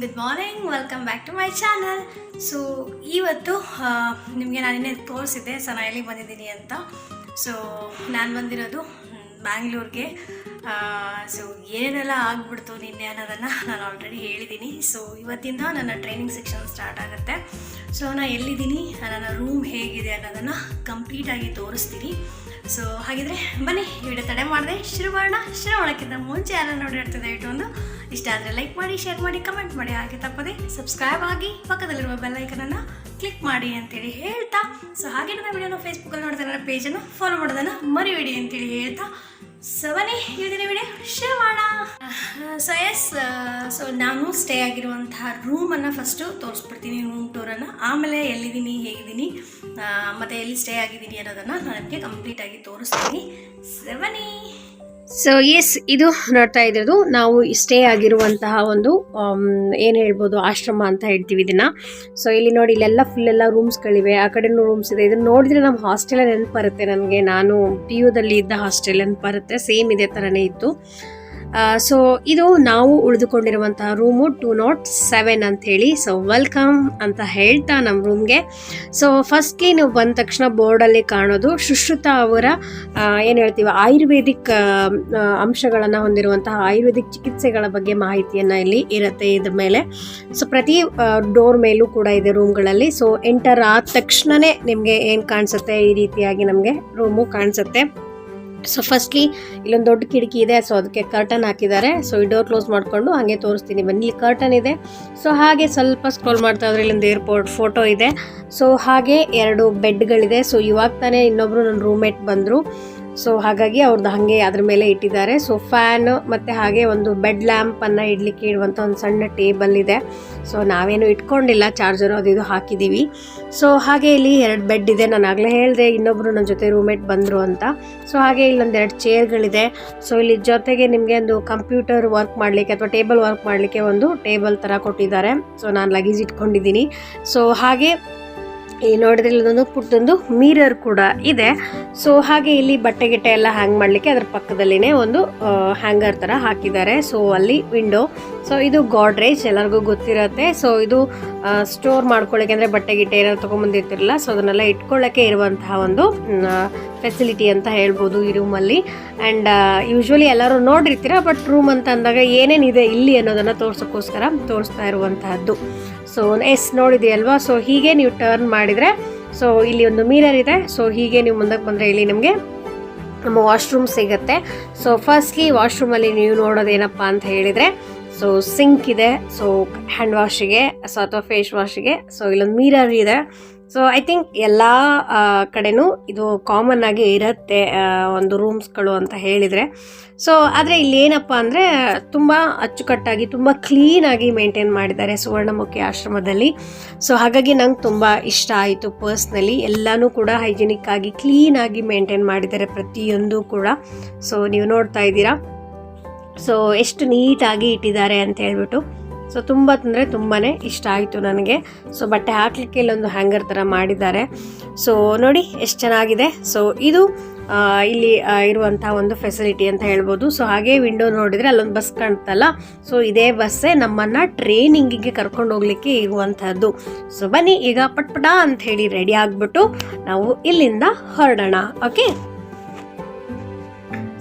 Good morning welcome back to my channel so ಇವತ್ತು ನಿಮಗೆ ನಾನಿನ್ನೇ ತೋರಿಸಿದ್ದೆ, so ನಾನು ಎಲ್ಲಿಗೆ ಬಂದಿದ್ದೀನಿ ಅಂತ. ಸೊ ನಾನು ಬಂದಿರೋದು ಬ್ಯಾಂಗ್ಳೂರ್ಗೆ. ಸೊ ಏನೆಲ್ಲ ಆಗ್ಬಿಡ್ತು ನಿನ್ನೆ ಅನ್ನೋದನ್ನು ನಾನು ಆಲ್ರೆಡಿ ಹೇಳಿದ್ದೀನಿ ಸೊ ಇವತ್ತಿಂದ ನನ್ನ ಟ್ರೈನಿಂಗ್ ಸೆಕ್ಷನ್ ಸ್ಟಾರ್ಟ್ ಆಗುತ್ತೆ. ಸೊ ನಾನು ಎಲ್ಲಿದ್ದೀನಿ, ನನ್ನ ರೂಮ್ ಹೇಗಿದೆ ಅನ್ನೋದನ್ನು ಕಂಪ್ಲೀಟಾಗಿ ತೋರಿಸ್ತೀನಿ. ಸೊ ಹಾಗಿದ್ರೆ ಬನ್ನಿ ವಿಡಿಯೋ ತಡೆ ಮಾಡಿದೆ. ಶುರು ಮಾಡೋಣ. ಶುರು ಮಾಡೋಕ್ಕಿಂತ ಮುಂಚೆ ಯಾರು ನೋಡಿರ್ತಿದೆ ಒಂದು ಇಷ್ಟ ಆದರೆ ಲೈಕ್ ಮಾಡಿ ಶೇರ್ ಮಾಡಿ ಕಮೆಂಟ್ ಮಾಡಿ. ಹಾಗೆ ತಪ್ಪದೆ ಸಬ್ಸ್ಕ್ರೈಬ್ ಆಗಿ ಪಕ್ಕದಲ್ಲಿರುವ ಬೆಲ್ಲೈಕನನ್ನು ಕ್ಲಿಕ್ ಮಾಡಿ ಅಂತೇಳಿ ಹೇಳ್ತಾ ಸೊ ಹಾಗೆ ನನ್ನ ವಿಡಿಯೋನ ಫೇಸ್ಬುಕ್ಕಲ್ಲಿ ನೋಡ್ತಾರೆ ನನ್ನ ಪೇಜನ್ನು ಫಾಲೋ ಮಾಡೋದನ್ನು ಮರಿಬೇಡಿ ಅಂತೇಳಿ ಹೇಳ್ತಾ, ಸವನಿ ಬನ್ನಿ ವಿಡಿಯೋ ಶೇರ್ ಮಾಡೋಣ ಸೊ ಎಸ್ ಸೊ ನಾನು ಸ್ಟೇ ಆಗಿರುವಂತಹ ರೂಮನ್ನು ಫಸ್ಟು ತೋರಿಸ್ಬಿಡ್ತೀನಿ ರೂಮ್ ಟೂರನ್ನು ಆಮೇಲೆ ಎಲ್ಲಿದ್ದೀನಿ, ಹೇಗಿದ್ದೀನಿ ಮತ್ತು ಎಲ್ಲಿ ಸ್ಟೇ ಆಗಿದ್ದೀನಿ ಅನ್ನೋದನ್ನು ನಾನು ನಿಮಗೆ ಕಂಪ್ಲೀಟಾಗಿ ತೋರಿಸ್ತೀನಿ. ಸೊ ಬನ್ನಿ ಸೊ ಎಸ್ ಇದು ನೋಡ್ತಾ ಇದ್ದು ನಾವು ಸ್ಟೇ ಆಗಿರುವಂತಹ ಒಂದು ಏನು ಹೇಳ್ಬೋದು, ಆಶ್ರಮ ಅಂತ ಹೇಳ್ತೀವಿ ಇದನ್ನ. ಸೊ ಇಲ್ಲಿ ನೋಡಿ, ಇಲ್ಲೆಲ್ಲ ಫುಲ್ ಎಲ್ಲ ರೂಮ್ಸ್ಗಳಿವೆ ಆ ಕಡೆನೂ ರೂಮ್ಸ್ ಇದೆ. ಇದನ್ನ ನೋಡಿದ್ರೆ ನಮ್ಮ ಹಾಸ್ಟೆಲ್ ನೆನಪು ಬರುತ್ತೆ ನನಗೆ. ನಾನು ಪಿ ಯುದಲ್ಲಿ ಇದ್ದ ಹಾಸ್ಟೆಲ್ ನೆನಪು ಬರುತ್ತೆ ಸೇಮ್ ಇದೇ ಥರನೇ ಇತ್ತು. ಸೊ ಇದು ನಾವು ಉಳಿದುಕೊಂಡಿರುವಂತಹ ರೂಮು ಟು ನಾಟ್ ಸೆವೆನ್ ಅಂತ ಹೇಳಿ ಸೊ ವೆಲ್ಕಮ್ ಅಂತ ಹೇಳ್ತಾ ನಮ್ಮ ರೂಮ್ಗೆ ಸೊ ಫಸ್ಟ್ಲಿ ನೀವು ಬಂದ ತಕ್ಷಣ ಬೋರ್ಡಲ್ಲಿ ಕಾಣೋದು ಸುಶ್ರುತ ಅವರ ಏನು ಹೇಳ್ತೀವಿ, ಆಯುರ್ವೇದಿಕ್ ಅಂಶಗಳನ್ನು ಹೊಂದಿರುವಂತಹ ಆಯುರ್ವೇದಿಕ್ ಚಿಕಿತ್ಸೆಗಳ ಬಗ್ಗೆ ಮಾಹಿತಿಯನ್ನು ಇಲ್ಲಿ ಇರುತ್ತೆ ಇದ್ರ ಮೇಲೆ. ಸೊ ಪ್ರತಿ ಡೋರ್ ಮೇಲೂ ಕೂಡ ಇದೆ ರೂಮ್ಗಳಲ್ಲಿ ಸೊ ಎಂಟರ್ ಆದ ತಕ್ಷಣವೇ ನಿಮಗೆ ಏನು ಕಾಣಿಸುತ್ತೆ? ಈ ರೀತಿಯಾಗಿ ನಮಗೆ ರೂಮು ಕಾಣಿಸುತ್ತೆ. ಸೊ ಫಸ್ಟ್ಲಿ ಇಲ್ಲೊಂದು ದೊಡ್ಡ ಕಿಟಕಿ ಇದೆ ಸೊ ಅದಕ್ಕೆ ಕರ್ಟನ್ ಹಾಕಿದ್ದಾರೆ. ಸೊ ಈ ಡೋರ್ ಕ್ಲೋಸ್ ಮಾಡಿಕೊಂಡು ಹಾಗೆ ತೋರಿಸ್ತೀನಿ. ಬನ್ನಿ, ಇಲ್ಲಿ ಕರ್ಟನ್ ಇದೆ. ಸೊ ಹಾಗೆ ಸ್ವಲ್ಪ ಸ್ಕ್ರೋಲ್ ಮಾಡ್ತಾ ಇದ್ರೆ ಇಲ್ಲೊಂದು ಏರ್ಪೋರ್ಟ್ ಫೋಟೋ ಇದೆ. ಸೊ ಹಾಗೆ ಎರಡು ಬೆಡ್ಗಳಿದೆ ಸೊ ಇವಾಗ ತಾನೇ ಇನ್ನೊಬ್ರು ನನ್ನ ರೂಮ್ಮೇಟ್ ಬಂದರು. ಸೊ ಹಾಗಾಗಿ ಅವ್ರದ್ದು ಹಾಗೆ ಅದ್ರ ಮೇಲೆ ಇಟ್ಟಿದ್ದಾರೆ. ಸೊ ಫ್ಯಾನ್ ಮತ್ತು ಹಾಗೆ ಒಂದು ಬೆಡ್ ಲ್ಯಾಂಪನ್ನು ಇಡ್ಲಿಕ್ಕೆ ಇಡುವಂಥ ಒಂದು ಸಣ್ಣ ಟೇಬಲ್ ಇದೆ. ಸೊ ನಾವೇನು ಇಟ್ಕೊಂಡಿಲ್ಲ. ಚಾರ್ಜರು ಅದು ಇದು ಹಾಕಿದ್ದೀವಿ ಸೊ ಹಾಗೆ ಇಲ್ಲಿ ಎರಡು ಬೆಡ್ ಇದೆ. ನಾನು ಆಗಲೇ ಹೇಳಿದೆ ಇನ್ನೊಬ್ಬರು ನನ್ನ ಜೊತೆ ರೂಮೇಟ್ ಬಂದರು ಅಂತ. ಸೊ ಹಾಗೆ ಇಲ್ಲೊಂದು ಎರಡು ಚೇರ್ಗಳಿದೆ ಸೊ ಇಲ್ಲಿ ಜೊತೆಗೆ ನಿಮಗೆ ಒಂದು ಕಂಪ್ಯೂಟರ್ ವರ್ಕ್ ಮಾಡಲಿಕ್ಕೆ ಅಥವಾ ಟೇಬಲ್ ವರ್ಕ್ ಮಾಡಲಿಕ್ಕೆ ಒಂದು ಟೇಬಲ್ ಥರ ಕೊಟ್ಟಿದ್ದಾರೆ. ಸೊ ನಾನು ಲಗೇಜ್ ಇಟ್ಕೊಂಡಿದ್ದೀನಿ. ಸೊ ಹಾಗೆ ಈ ನೋಡಿದ್ರೆ ಇಲ್ಲೊಂದು ಪುಟ್ಟೊಂದು ಮಿರರ್ ಕೂಡ ಇದೆ. ಸೊ ಹಾಗೆ ಇಲ್ಲಿ ಬಟ್ಟೆ ಗಿಟ್ಟೆ ಎಲ್ಲ ಹ್ಯಾಂಗ್ ಮಾಡಲಿಕ್ಕೆ ಅದ್ರ ಪಕ್ಕದಲ್ಲಿನೇ ಒಂದು ಹ್ಯಾಂಗರ್ ಥರ ಹಾಕಿದ್ದಾರೆ. ಸೊ ಅಲ್ಲಿ ವಿಂಡೋ ಸೊ ಇದು ಗಾಡ್ರೇಜ್ ಎಲ್ಲರಿಗೂ ಗೊತ್ತಿರತ್ತೆ. ಸೊ ಇದು ಸ್ಟೋರ್ ಮಾಡ್ಕೊಳ್ಳಿಕ್ಕೆ ಅಂದರೆ ಬಟ್ಟೆ ಗಿಟ್ಟೆ ಏನಾದ್ರು ತೊಗೊಂಬಂದಿರ್ತಿರಲ್ಲ ಸೊ ಅದನ್ನೆಲ್ಲ ಇಟ್ಕೊಳ್ಳೋಕ್ಕೆ ಇರುವಂತಹ ಒಂದು ಫೆಸಿಲಿಟಿ ಅಂತ ಹೇಳ್ಬೋದು ಈ ರೂಮಲ್ಲಿ ಆ್ಯಂಡ್ ಯೂಶ್ವಲಿ ಎಲ್ಲರೂ ನೋಡಿರ್ತೀರ ಬಟ್ ರೂಮ್ ಅಂತ ಅಂದಾಗ ಏನೇನಿದೆ ಇಲ್ಲಿ ಅನ್ನೋದನ್ನು ತೋರ್ಸೋಕ್ಕೋಸ್ಕರ ತೋರಿಸ್ತಾ ಇರುವಂತಹದ್ದು. So S ನೋಡಿದೆಯಲ್ವಾ? ಸೊ ಹೀಗೆ ನೀವು ಟರ್ನ್ ಮಾಡಿದರೆ ಸೊ ಇಲ್ಲಿ ಒಂದು ಮೀರರ್ ಇದೆ. ಸೊ ಹೀಗೆ ನೀವು ಮುಂದಕ್ಕೆ ಬಂದರೆ ಇಲ್ಲಿ ನಿಮಗೆ ನಮ್ಮ ವಾಶ್ರೂಮ್ ಸಿಗುತ್ತೆ. ಸೊ ಫಸ್ಟ್ಲಿ ವಾಶ್ರೂಮಲ್ಲಿ ನೀವು ನೋಡೋದೇನಪ್ಪ ಅಂತ ಹೇಳಿದರೆ ಸೊ ಸಿಂಕ್ ಇದೆ. ಸೊ ಹ್ಯಾಂಡ್ ವಾಶಿಗೆ ಸೊ ಅಥವಾ ಫೇಸ್ ವಾಶಿಗೆ ಸೊ ಇಲ್ಲೊಂದು ಮಿರರ್ ಇದೆ. ಸೊ ಐ ಥಿಂಕ್ ಎಲ್ಲ ಕಡೆನೂ ಇದು ಕಾಮನ್ ಆಗಿ ಇರುತ್ತೆ ಒಂದು ರೂಮ್ಸ್ಗಳು ಅಂತ ಹೇಳಿದರೆ. ಸೊ ಆದರೆ ಇಲ್ಲಿ ಏನಪ್ಪ ಅಂದರೆ, ತುಂಬ ಅಚ್ಚುಕಟ್ಟಾಗಿ, ತುಂಬ ಕ್ಲೀನಾಗಿ ಮೇಂಟೈನ್ ಮಾಡಿದ್ದಾರೆ ಸುವರ್ಣಮುಖಿ ಆಶ್ರಮದಲ್ಲಿ. ಸೊ ಹಾಗಾಗಿ ನಂಗೆ ತುಂಬ ಇಷ್ಟ ಆಯಿತು ಪರ್ಸ್ನಲಿ ಎಲ್ಲನೂ ಕೂಡ ಹೈಜಿನಿಕ್ ಆಗಿ ಕ್ಲೀನಾಗಿ ಮೇಂಟೈನ್ ಮಾಡಿದ್ದಾರೆ ಪ್ರತಿಯೊಂದು ಕೂಡ. ಸೊ ನೀವು ನೋಡ್ತಾ ಇದ್ದೀರಾ. ಸೊ ಎಷ್ಟು ನೀಟಾಗಿ ಇಟ್ಟಿದ್ದಾರೆ ಅಂತ ಹೇಳ್ಬಿಟ್ಟು. ಸೊ ತುಂಬ ಅಂದರೆ ತುಂಬಾ ಇಷ್ಟ ಆಯಿತು ನನಗೆ. ಸೊ ಬಟ್ಟೆ ಹಾಕಲಿಕ್ಕೆ ಇಲ್ಲೊಂದು ಹ್ಯಾಂಗರ್ ಥರ ಮಾಡಿದ್ದಾರೆ. ಸೊ ನೋಡಿ, ಎಷ್ಟು ಚೆನ್ನಾಗಿದೆ. ಸೊ ಇದು ಇಲ್ಲಿ ಇರುವಂಥ ಒಂದು ಫೆಸಿಲಿಟಿ ಅಂತ ಹೇಳ್ಬೋದು. ಸೊ ಹಾಗೆ ವಿಂಡೋ ನೋಡಿದರೆ ಅಲ್ಲೊಂದು ಬಸ್ ಕಾಣ್ತಲ್ಲ. ಸೊ ಇದೇ ಬಸ್ಸೇ ನಮ್ಮನ್ನು ಟ್ರೈನಿಂಗಿಗೆ ಕರ್ಕೊಂಡು ಹೋಗ್ಲಿಕ್ಕೆ ಇರುವಂಥದ್ದು ಸೊ ಬನ್ನಿ, ಈಗ ಪಟ್ಪಟ ಅಂತ ಹೇಳಿ ರೆಡಿ ಆಗಿಬಿಟ್ಟು ನಾವು ಇಲ್ಲಿಂದ ಹೊರಡೋಣ. ಓಕೆ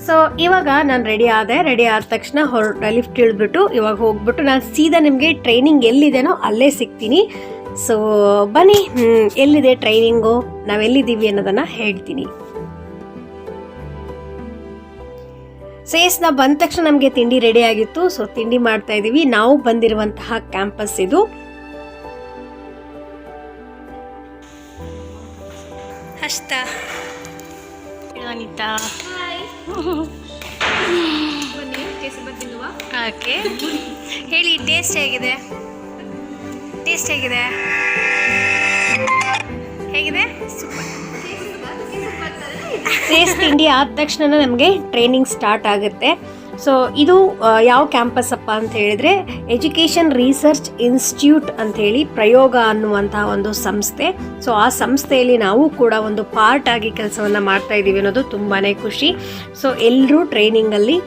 ಸೊ ಇವಾಗ ನಾನು ರೆಡಿ ಆದೆ. ರೆಡಿ ಆದ ತಕ್ಷಣ ಹೊರ ಲಿಫ್ಟ್ ಇಳಿದ್ಬಿಟ್ಟು ಇವಾಗ ಹೋಗ್ಬಿಟ್ಟು ನಾನು ಸೀದಾ ನಿಮಗೆ ಟ್ರೈನಿಂಗ್ ಎಲ್ಲಿದೆನೋ ಅಲ್ಲೇ ಸಿಗ್ತೀನಿ. ಸೊ ಬನ್ನಿ. ಎಲ್ಲಿದೆ ಟ್ರೈನಿಂಗು ನಾವೆಲ್ಲಿದ್ದೀವಿ ಅನ್ನೋದನ್ನು ಹೇಳ್ತೀನಿ. ಸೊ ಎಸ್ ನಾವು ಬಂದ ತಕ್ಷಣ ನಮಗೆ ತಿಂಡಿ ರೆಡಿ ಆಗಿತ್ತು. ಸೊ ತಿಂಡಿ ಮಾಡ್ತಾ ಇದ್ದೀವಿ ನಾವು ಬಂದಿರುವಂತಹ ಕ್ಯಾಂಪಸ್ ಇದು. ಅಷ್ಟ ಅನಿತಾ. ಓಕೆ. ಹೇಳಿ ಟೇಸ್ಟ್ ಹೇಗಿದೆ? ಟೇಸ್ಟ್ ಹೇಗಿದೆ? ಹೇಗಿದೆ? ಟೇಸ್ಟ್ ತಿಂಡಿ ಆದ ತಕ್ಷಣ ನಮಗೆ ಟ್ರೈನಿಂಗ್ ಸ್ಟಾರ್ಟ್ ಆಗುತ್ತೆ. ಸೊ ಇದು ಯಾವ ಕ್ಯಾಂಪಸ್ ಅಪ್ಪ ಅಂತ ಹೇಳಿದ್ರೆ ಎಜುಕೇಷನ್ ರಿಸರ್ಚ್ ಇನ್ಸ್ಟಿಟ್ಯೂಟ್ ಅಂತ ಹೇಳಿ ಪ್ರಯೋಗ ಅನ್ನುವಂತಹ ಒಂದು ಸಂಸ್ಥೆ. ಸೊ ಆ ಸಂಸ್ಥೆಯಲ್ಲಿ ನಾವು ಕೂಡ ಒಂದು ಪಾರ್ಟ್ ಆಗಿ ಕೆಲಸವನ್ನು ಮಾಡ್ತಾ ಇದ್ದೀವಿ ಅನ್ನೋದು ತುಂಬಾ ಖುಷಿ. ಸೊ ಎಲ್ಲರೂ ಟ್ರೈನಿಂಗಲ್ಲಿ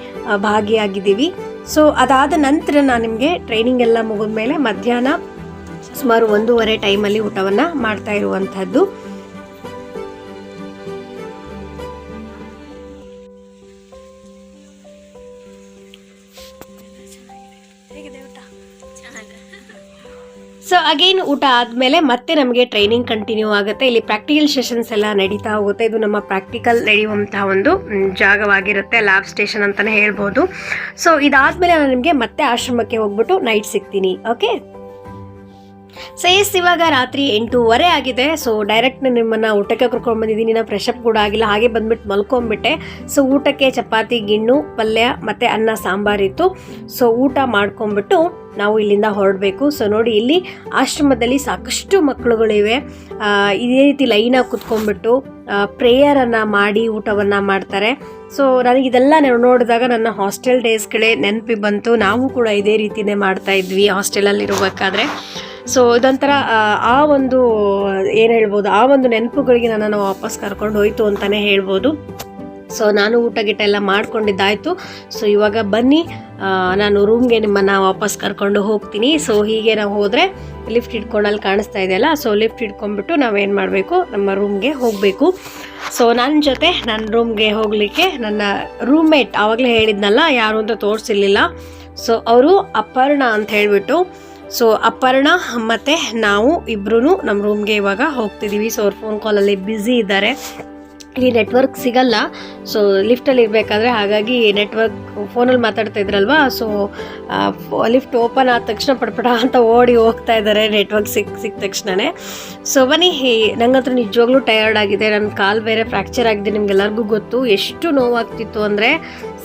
ಭಾಗಿಯಾಗಿದ್ದೀವಿ. ಸೊ ಅದಾದ ನಂತರ ನಾನು ನಿಮಗೆ ಟ್ರೈನಿಂಗ್ ಎಲ್ಲ ಮುಗಿದ ಮೇಲೆ ಮಧ್ಯಾಹ್ನ ಸುಮಾರು ಒಂದೂವರೆ ಟೈಮಲ್ಲಿ ಊಟವನ್ನು ಮಾಡ್ತಾ ಇರುವಂಥದ್ದು ಹೇಗಿದೆ ಊಟ? ಸೊ ಅಗೈನ್ ಊಟ ಆದಮೇಲೆ ಮತ್ತೆ ನಮಗೆ ಟ್ರೈನಿಂಗ್ ಕಂಟಿನ್ಯೂ ಆಗುತ್ತೆ. ಇಲ್ಲಿ ಪ್ರಾಕ್ಟಿಕಲ್ ಸೆಷನ್ಸ್ ಎಲ್ಲ ನಡೀತಾ ಹೋಗುತ್ತೆ. ಇದು ನಮ್ಮ ಪ್ರಾಕ್ಟಿಕಲ್ ನಡೆಯುವಂತಹ ಒಂದು ಜಾಗವಾಗಿರುತ್ತೆ. ಲ್ಯಾಬ್ ಸ್ಟೇಷನ್ ಅಂತಲೇ ಹೇಳ್ಬೋದು. ಸೊ ಇದಾದಮೇಲೆ ನಾನು ನಿಮಗೆ ಮತ್ತೆ ಆಶ್ರಮಕ್ಕೆ ಹೋಗ್ಬಿಟ್ಟು ನೈಟ್ ಸಿಗ್ತೀನಿ. ಓಕೆ ಸೊ ಎಸ್ ಇವಾಗ ರಾತ್ರಿ ಎಂಟೂವರೆ ಆಗಿದೆ. ಸೊ ಡೈರೆಕ್ಟ್ ನಿಮ್ಮನ್ನು ಊಟಕ್ಕೆ ಕರ್ಕೊಂಡು ಬಂದಿದ್ದೀನಿ. ನಾನು ಫ್ರೆಶ್ ಅಪ್ ಕೂಡ ಆಗಿಲ್ಲ. ಹಾಗೆ ಬಂದ್ಬಿಟ್ಟು ಮಲ್ಕೊಂಡ್ಬಿಟ್ಟೆ ಸೊ ಊಟಕ್ಕೆ ಚಪಾತಿ, ಗಿಣ್ಣು, ಪಲ್ಯ ಮತ್ತು ಅನ್ನ ಸಾಂಬಾರಿತ್ತು ಸೊ ಊಟ ಮಾಡ್ಕೊಂಬಿಟ್ಟು ನಾವು ಇಲ್ಲಿಂದ ಹೊರಡಬೇಕು. ಸೊ ನೋಡಿ ಇಲ್ಲಿ ಆಶ್ರಮದಲ್ಲಿ ಸಾಕಷ್ಟು ಮಕ್ಕಳುಗಳಿವೆ. ಇದೇ ರೀತಿ ಲೈನಾಗಿ ಕುತ್ಕೊಂಡ್ಬಿಟ್ಟು ಪ್ರೇಯರನ್ನು ಮಾಡಿ ಊಟವನ್ನು ಮಾಡ್ತಾರೆ. ಸೊ ನನಗೆ ಇದೆಲ್ಲ ನಾವು ನೋಡಿದಾಗ ನನ್ನ ಹಾಸ್ಟೆಲ್ ಡೇಸ್ಗಳೇ ನೆನಪಿ ಬಂತು. ನಾವು ಕೂಡ ಇದೇ ರೀತಿನೇ ಮಾಡ್ತಾ ಇದ್ವಿ ಹಾಸ್ಟೆಲಲ್ಲಿ ಇರಬೇಕಾದ್ರೆ ಸೊ ಇದೊಂಥರ ಆ, ಒಂದು ಏನು ಹೇಳ್ಬೋದು ಆ ಒಂದು ನೆನಪುಗಳಿಗೆ ನನ್ನನ್ನು ವಾಪಸ್ ಕರ್ಕೊಂಡು ಹೋಯ್ತು ಅಂತಲೇ ಹೇಳ್ಬೋದು. ಸೊ ನಾನು ಊಟ ಗಿಟ ಎಲ್ಲ ಮಾಡ್ಕೊಂಡಿದ್ದಾಯಿತು. ಸೊ ಇವಾಗ ಬನ್ನಿ ನಾನು ರೂಮ್ಗೆ ನಿಮ್ಮನ್ನು ವಾಪಸ್ ಕರ್ಕೊಂಡು ಹೋಗ್ತೀನಿ. ಸೊ ಹೀಗೆ ನಾವು ಹೋದರೆ ಲಿಫ್ಟ್ ಹಿಡ್ಕೊಂಡು ಅಲ್ಲಿ ಕಾಣಿಸ್ತಾ ಇದೆಯಲ್ಲ ಸೊ ಲಿಫ್ಟ್ ಹಿಡ್ಕೊಂಡ್ಬಿಟ್ಟು ನಾವೇನು ಮಾಡಬೇಕು? ನಮ್ಮ ರೂಮ್ಗೆ ಹೋಗಬೇಕು. ಸೊ ನನ್ನ ಜೊತೆ ನನ್ನ ರೂಮ್ಗೆ ಹೋಗಲಿಕ್ಕೆ ನನ್ನ ರೂಮ್ಮೇಟ್ ಆವಾಗಲೇ ಹೇಳಿದ್ನಲ್ಲ? ಯಾರು ಅಂತ ತೋರಿಸಿರ್ಲಿಲ್ಲ. ಸೊ ಅವರು ಅಪರ್ಣ ಅಂತ ಹೇಳಿಬಿಟ್ಟು ಸೊ ಅಪರ್ಣ ಮತ್ತು ನಾವು ಇಬ್ಬರೂ ನಮ್ಮ ರೂಮ್ಗೆ ಇವಾಗ ಹೋಗ್ತಿದ್ದೀವಿ ಸೊ ಅವ್ರ ಫೋನ್ ಕಾಲಲ್ಲಿ ಬ್ಯುಸಿ ಇದ್ದಾರೆ. ಇಲ್ಲಿ ನೆಟ್ವರ್ಕ್ ಸಿಗಲ್ಲ. ಸೊ ಲಿಫ್ಟಲ್ಲಿ ಇರಬೇಕಾದ್ರೆ ಹಾಗಾಗಿ ನೆಟ್ವರ್ಕ್ ಫೋನಲ್ಲಿ ಮಾತಾಡ್ತಾ ಇದ್ರಲ್ವಾ? ಸೊ ಲಿಫ್ಟ್ ಓಪನ್ ಆದ ತಕ್ಷಣ ಪಡಪಡ ಅಂತ ಓಡಿ ಹೋಗ್ತಾ ಇದ್ದಾರೆ ನೆಟ್ವರ್ಕ್ ಸಿಕ್ ಸಿಕ್ಕ ತಕ್ಷಣವೇ ಸೊ ಬನ್ನಿ ನಂಗಂತೂ ನಿಜವಾಗ್ಲೂ ಟಯರ್ಡ್ ಆಗಿದೆ. ನನ್ನ ಕಾಲು ಬೇರೆ ಫ್ರ್ಯಾಕ್ಚರ್ ಆಗಿದೆ ನಿಮ್ಗೆಲ್ಲರಿಗೂ ಗೊತ್ತು. ಎಷ್ಟು ನೋವಾಗ್ತಿತ್ತು ಅಂದರೆ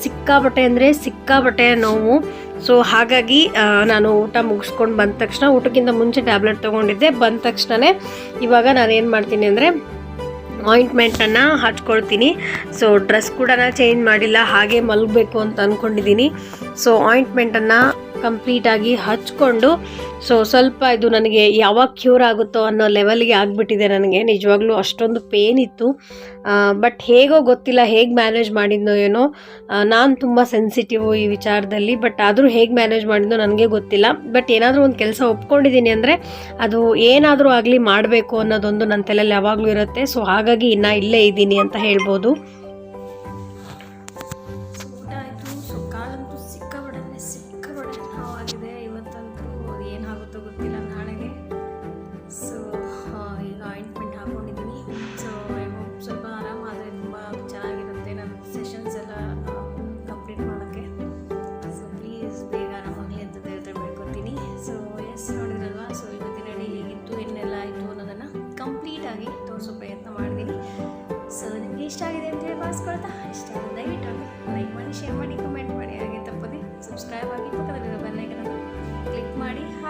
ಸಿಕ್ಕಾಬಟ್ಟೆ ಅಂದರೆ ಸಿಕ್ಕಾಬಟ್ಟೆ ನೋವು. ಸೊ ಹಾಗಾಗಿ ನಾನು ಊಟ ಮುಗಿಸ್ಕೊಂಡು ಬಂದ ತಕ್ಷಣ ಊಟಕ್ಕಿಂತ ಮುಂಚೆ ಟ್ಯಾಬ್ಲೆಟ್ ತೊಗೊಂಡಿದ್ದೆ. ಬಂದ ತಕ್ಷಣವೇ ಇವಾಗ ನಾನು ಏನು ಮಾಡ್ತೀನಿ ಅಂದರೆ ಆಯಿಂಟ್ಮೆಂಟನ್ನು ಹಚ್ಕೊಳ್ತೀನಿ. ಸೊ ಡ್ರೆಸ್ ಕೂಡ ಚೇಂಜ್ ಮಾಡಿಲ್ಲ ಹಾಗೆ ಮಲಗಬೇಕು ಅಂತ ಅಂದ್ಕೊಂಡಿದ್ದೀನಿ ಸೊ ಆಯಿಂಟ್ಮೆಂಟನ್ನು ಕಂಪ್ಲೀಟಾಗಿ ಹಚ್ಕೊಂಡು, ಸೊ ಸ್ವಲ್ಪ ಇದು ನನಗೆ ಯಾವಾಗ ಕ್ಯೂರ್ ಆಗುತ್ತೋ ಅನ್ನೋ ಲೆವೆಲ್ಗೆ ಆಗಿಬಿಟ್ಟಿದೆ ನನಗೆ. ನಿಜವಾಗ್ಲೂ ಅಷ್ಟೊಂದು ಪೇನ್ ಇತ್ತು. ಬಟ್ ಹೇಗೋ ಗೊತ್ತಿಲ್ಲ, ಹೇಗೆ ಮ್ಯಾನೇಜ್ ಮಾಡಿದ್ನೋ ಏನೋ ನಾನು ತುಂಬ ಸೆನ್ಸಿಟಿವ್ ಈ ವಿಚಾರದಲ್ಲಿ ಬಟ್ ಆದರೂ ಹೇಗೆ ಮ್ಯಾನೇಜ್ ಮಾಡಿದ್ನೋ ನನಗೆ ಗೊತ್ತಿಲ್ಲ. ಬಟ್ ಏನಾದರೂ ಒಂದು ಕೆಲಸ ಒಪ್ಕೊಂಡಿದ್ದೀನಿ ಅಂದರೆ, ಅದು ಏನಾದರೂ ಆಗಲಿ ಮಾಡಬೇಕು ಅನ್ನೋದೊಂದು ನನ್ನ ತಲೆಯಲ್ಲಿ ಯಾವಾಗಲೂ ಇರುತ್ತೆ. ಸೊ ಹಾಗಾಗಿ ಇನ್ನೂ ಇಲ್ಲೇ ಇದ್ದೀನಿ ಅಂತ ಹೇಳ್ಬೋದು.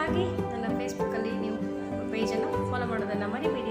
ಹಾಗೆ ನನ್ನ ಫೇಸ್ಬುಕ್ಕಲ್ಲಿ ನೀವು ಪೇಜನ್ನು ಫಾಲೋ ಮಾಡೋದನ್ನು ಮರಿಬೇಡಿ.